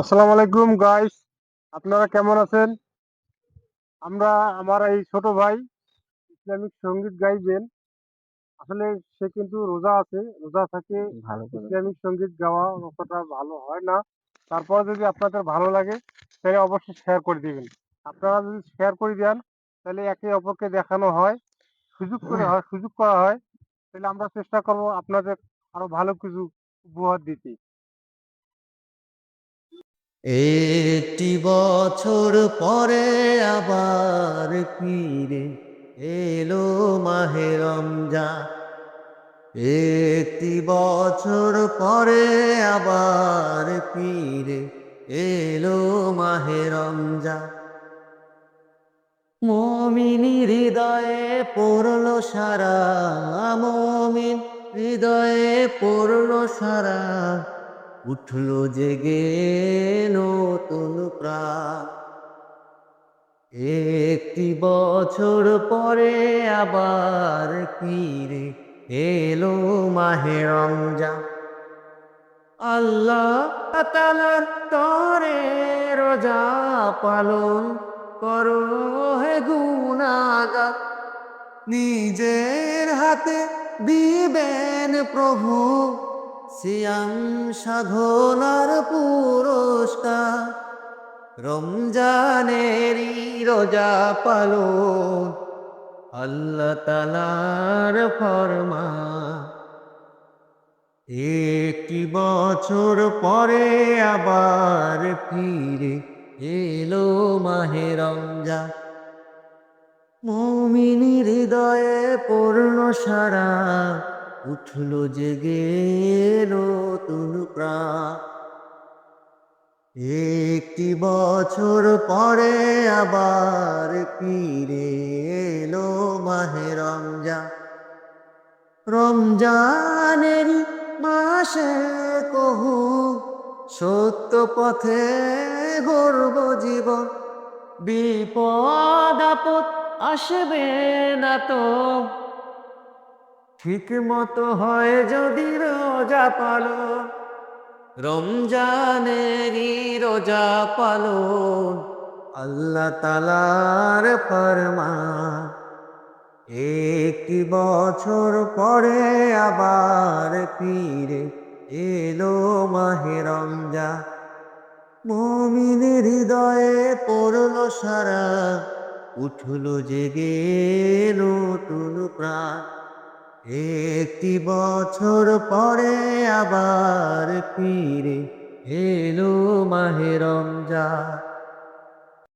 আসসালামু আলাইকুম গাইস আপনারা কেমন আছেন? আমরা আমার এই ছোট ভাই ইসলামিক সংগীত গাইবেন। আসলে সে কিন্তু রোজা আছে রোজা থাকে ইসলামিক সংগীত গাওয়া অতটা ভালো হয় না। তারপর যদি আপনাদের ভালো লাগে তাহলে অবশ্যই শেয়ার করে দিবেন। আপনারা যদি শেয়ার করে দেন তাহলে একে অপরকে দেখানো হয় সুযোগ করে হয় সুযোগ করা হয় তাহলে আমরা চেষ্টা করব আপনাদের আরও ভালো কিছু উপহার দিতে। একটি বছর পরে আবার ফিরে এলো মাহে রমজান। একটি বছর পরে আবার ফিরে এলো মাহে রমজান। মমিনী হৃদয়ে পড়ল সারা, মমিন হৃদয়ে পড়ল সারা। উঠল জেগে নতুন প্রাণ। একটি বছর পরে আবার ফিরে এলো মাহে রমজান। আল্লাহ তালার তরে রোজা পালন করো হে গুনাগা নিজের হাতে দিবেন প্রভু। সিয়াম সাধনার পুরস্কার। রমজানেরই রোজা পালন, আল্লাহ তালার ফরমা একটি বছর পরে আবার ফিরে এলো মাহে রমজান। মমিনী হৃদয়ে পূর্ণ সারা উঠল জেগে নতুন প্রাণ। একটি বছর পরে আবার ফিরে এলো মাহে রমজান। রমজানের মাসে কহু, সত্য পথে গর্ব জীবন। বিপদ আপদ আসবে না তো। ঠিক মতো হয় যদি রোজা পালো রমজানেরই রোজা পালন। আল্লাহ তালার ফরমান। একটি বছর পরে আবার ফিরে এলো মাহে রমজা মমিনের হৃদয়ে পড়ল সারা, উঠল জেগে নতুন প্রাণ। একটি বছর পরে আবার ফিরে এলো মাহে রমজান।